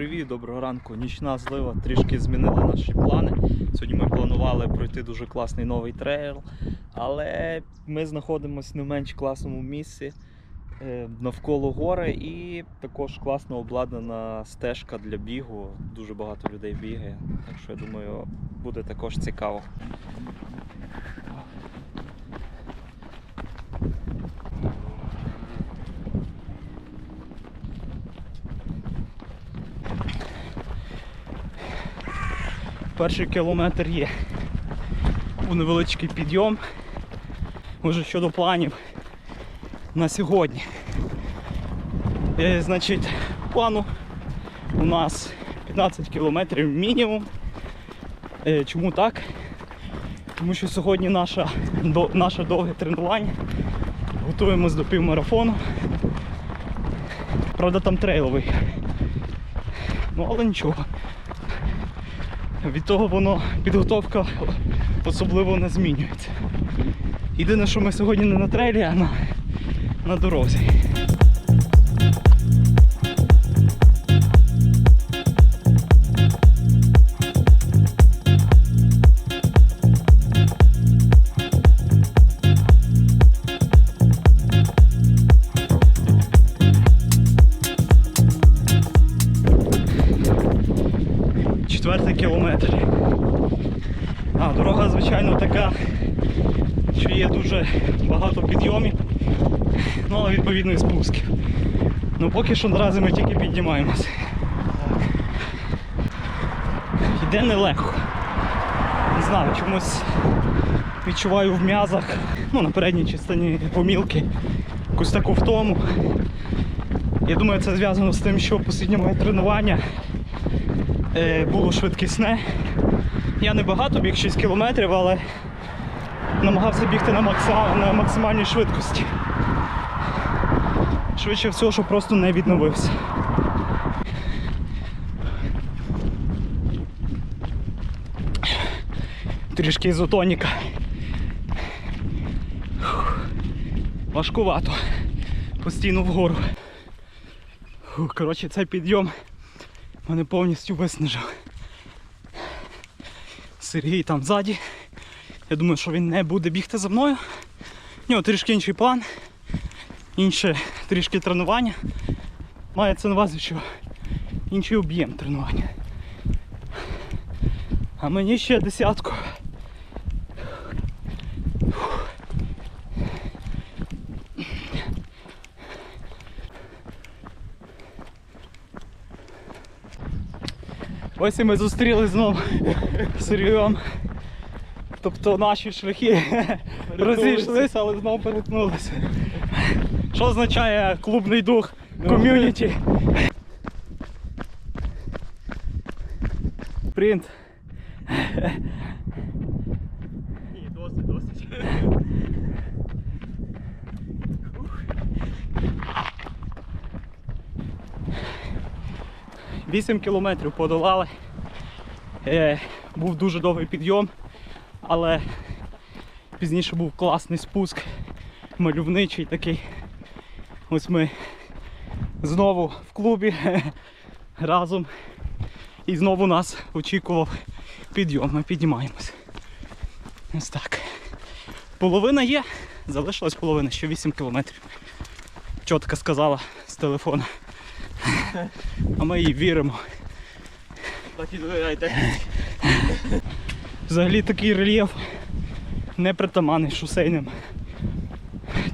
привіт, доброго ранку. Нічна злива трішки змінила наші плани. Сьогодні ми планували пройти дуже класний новий трейл, але ми знаходимося не в менш класному місці е, навколо гори і також класно обладнана стежка для бігу. Дуже багато людей бігає, так що я думаю, буде також цікаво. Перший кілометр є. У невеличкий підйом. Може щодо планів на сьогодні. Е, значить, плану у нас 15 кілометрів мінімум. Е, чому так? Тому що сьогодні наша, до, наше довге тренування. Готуємось до півмарафону. Правда, там трейловий. Ну, але нічого. Від того воно підготовка особливо не змінюється. Єдине, що ми сьогодні не на трейлі, а на, на дорозі. А, дорога, звичайно, така, що є дуже багато підйомів, ну але відповідно і спусків. Ну поки що наразі ми тільки піднімаємося. Йде нелегко. Не знаю, чомусь відчуваю в м'язах, ну на передній частині помілки, якусь таку втому. Я думаю, це зв'язано з тим, що останнє моє тренування е, було швидкісне. Я не багато біг 6 кілометрів, але намагався бігти на, максимал, на максимальній швидкості. Швидше всього, що просто не відновився. Трішки ізотоніка. Важкувато. Постійно вгору. Коротше, цей підйом мене повністю виснажив. Сергій там ззаді. Я думаю, що він не буде бігти за мною. У нього трішки інший план, інше трішки тренування. Мається на увазі, що інший об'єм тренування. А мені ще десятку. Ось і ми зустріли знову з Сергієм. Тобто наші шляхи розійшлися, але знову перетнулися. Що означає клубний дух ком'юніті? Принт. Ні, досить, досить. 8 кілометрів подолали. Е, був дуже довгий підйом, але пізніше був класний спуск, мальовничий такий. Ось ми знову в клубі разом. І знову нас очікував підйом. Ми піднімаємось. Ось так. Половина є, залишилась половина, ще 8 кілометрів. Чотка сказала з телефона. А ми їй віримо. Так і довіряйте. Взагалі такий рельєф не притаманний шосейним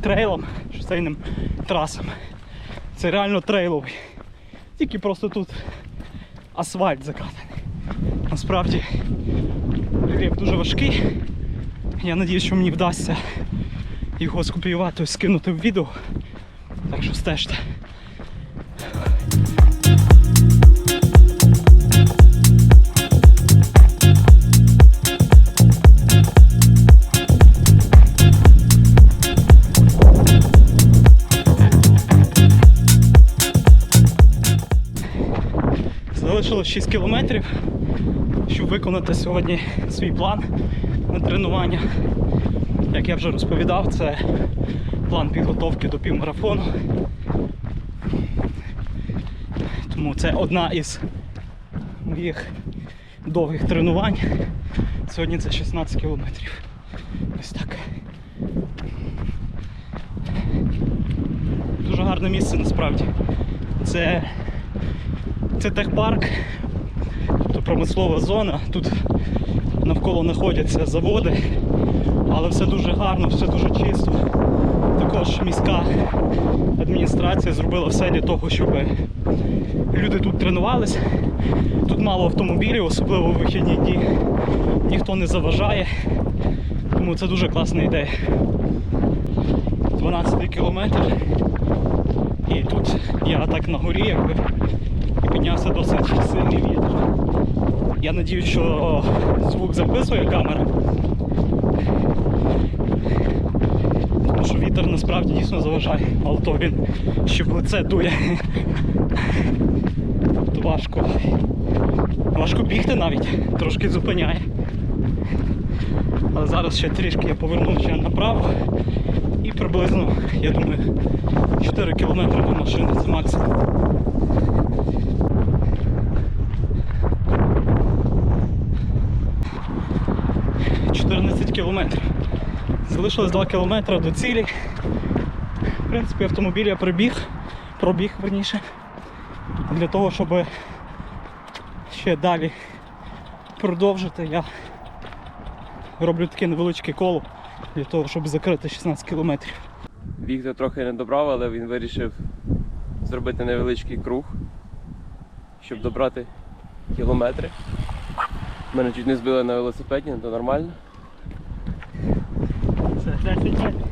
трейлам, шосейним трасам. Це реально трейловий. Тільки просто тут асфальт закатаний. Насправді рельєф дуже важкий. Я сподіваюся, що мені вдасться його скопіювати скинути в відео. Так що стежте. Залишилось 6 кілометрів, щоб виконати сьогодні свій план на тренування. Як я вже розповідав, це план підготовки до півмарафону. Тому це одна із моїх довгих тренувань. Сьогодні це 16 кілометрів. Ось так. Дуже гарне місце насправді. Це, це техпарк, тобто промислова зона. Тут навколо знаходяться заводи, але все дуже гарно, все дуже чисто. Також міська адміністрація зробила все для того, щоб люди тут тренувалися. Тут мало автомобілів, особливо в вихідні дні. Ніхто не заважає. Тому це дуже класна ідея. 12 кілометр. І тут я так на горі, якби піднявся досить сильний вітер. Я надію, що звук записує камера. Тому що вітер насправді дійсно заважає, але то він ще в лице дує. То важко. Важко бігти навіть, трошки зупиняє. Але зараз ще трішки я поверну ще направо і приблизно, я думаю, 4 кілометри до машини це максимум. – 14 кілометрів. Залишилось 2 кілометри до цілі. В принципі, автомобіль я прибіг, пробіг верніше, для того, щоб ще далі продовжити, я роблю таке невеличке коло для того, щоб закрити 16 кілометрів. Віктор трохи не добрав, але він вирішив зробити невеличкий круг, щоб добрати кілометри. Мене чуть не збили на велосипеді, то нормально. Це 10 метрів.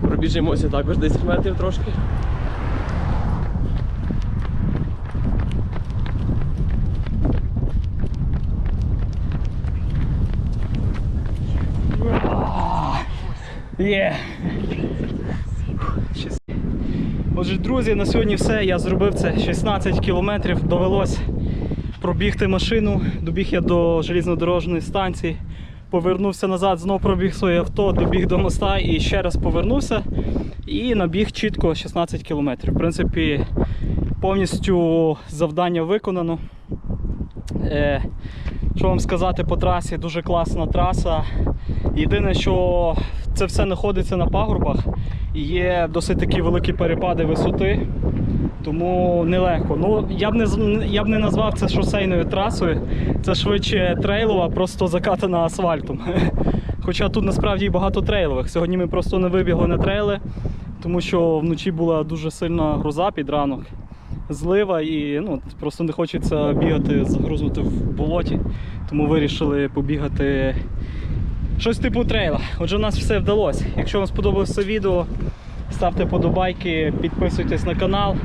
Пробіжимося також 10 метрів трошки. Є. Отже, друзі, на сьогодні все. Я зробив це 16 кілометрів. Довелось пробігти машину. Добіг я до железнодорожної станції. Повернувся назад, знов пробіг своє авто, добіг до моста і ще раз повернувся. І набіг чітко 16 кілометрів. В принципі, повністю завдання виконано. Е, що вам сказати по трасі? Дуже класна траса. Єдине, що це все знаходиться на пагорбах є досить такі великі перепади висоти, тому нелегко. Ну, я б не, я б не назвав це шосейною трасою, це швидше трейлова, просто закатана асфальтом. Хоча тут насправді багато трейлових. Сьогодні ми просто не вибігли на трейли, тому що вночі була дуже сильна гроза під ранок, злива і ну, просто не хочеться бігати, загрузнути в болоті. Тому вирішили побігати щось типу трейла. Отже, у нас все вдалося. Якщо вам сподобалося відео, ставте подобайки, підписуйтесь на канал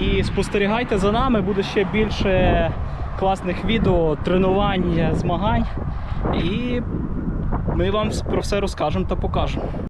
і спостерігайте за нами. Буде ще більше класних відео, тренувань, змагань. І ми вам про все розкажемо та покажемо.